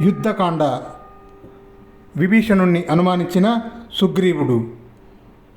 యుద్ధకాండ విభీషణుణ్ణి అనుమానించిన సుగ్రీవుడు.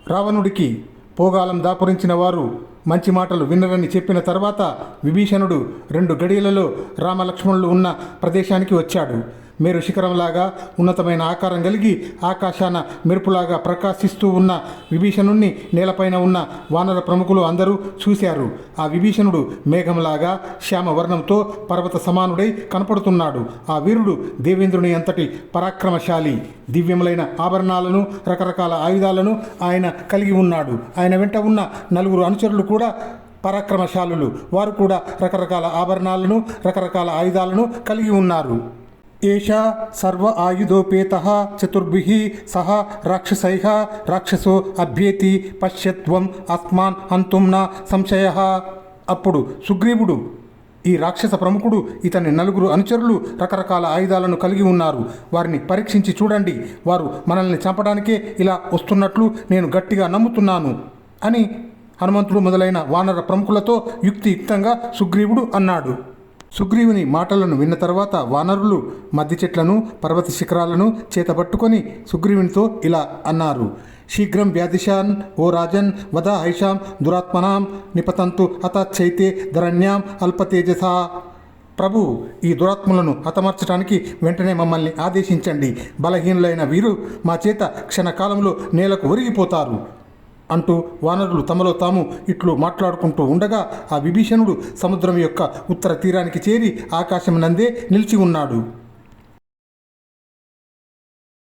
రావణుడికి పోగాలం దాపురించిన వారు మంచి మాటలు విన్నరని చెప్పిన తర్వాత విభీషణుడు రెండు గడియలలో రామలక్ష్మణులు ఉన్న ప్రదేశానికి వచ్చాడు. మేరు శిఖరంలాగా ఉన్నతమైన ఆకారం కలిగి ఆకాశాన మెరుపులాగా ప్రకాశిస్తూ ఉన్న విభీషణుణ్ణి నేలపైన ఉన్న వానర ప్రముఖులు అందరూ చూశారు. ఆ విభీషణుడు మేఘంలాగా శ్యామ వర్ణంతో పర్వత సమానుడై కనపడుతున్నాడు. ఆ వీరుడు దేవేంద్రుని అంతటి పరాక్రమశాలి. దివ్యములైన ఆభరణాలను రకరకాల ఆయుధాలను ఆయన కలిగి ఉన్నాడు. ఆయన వెంట ఉన్న నలుగురు అనుచరులు కూడా పరాక్రమశాలులు. వారు కూడా రకరకాల ఆభరణాలను రకరకాల ఆయుధాలను కలిగి ఉన్నారు. ఏషా సర్వ ఆయుధోపేత చతుర్భి సహ రాక్షసై రాక్షసో అభ్యేతి పశ్యత్వం అస్మాన్ అంతుం నా సంశయ. అప్పుడు సుగ్రీవుడు ఈ రాక్షస ప్రముఖుడు ఇతని నలుగురు అనుచరులు రకరకాల ఆయుధాలను కలిగి ఉన్నారు. వారిని పరీక్షించి చూడండి. వారు మనల్ని చంపడానికే ఇలా వస్తున్నట్లు నేను గట్టిగా నమ్ముతున్నాను అని హనుమంతుడు మొదలైన వానర ప్రముఖులతో యుక్తియుక్తంగా సుగ్రీవుడు అన్నాడు. సుగ్రీవుని మాటలను విన్న తర్వాత వానరులు మద్ది చెట్లను పర్వత శిఖరాలను చేతపట్టుకొని సుగ్రీవునితో ఇలా అన్నారు శీఘ్రం వ్యాధిశాన్ ఓ రాజన్ వద హైషాం దురాత్మనాం నిపతంతు హతచ్చైతే ధరణ్యాం అల్పతేజసా ప్రభు ఈ దురాత్మలను హతమార్చడానికి వెంటనే మమ్మల్ని ఆదేశించండి. బలహీనులైన వీరు మా చేత క్షణకాలంలో నేలకు ఒరిగిపోతారు. అంటూ వానరులు తమలో తాము ఇట్లు మాట్లాడుకుంటూ ఉండగా ఆ విభీషణుడు సముద్రం యొక్క ఉత్తర తీరానికి చేరి ఆకాశం నందే నిలిచి ఉన్నాడు.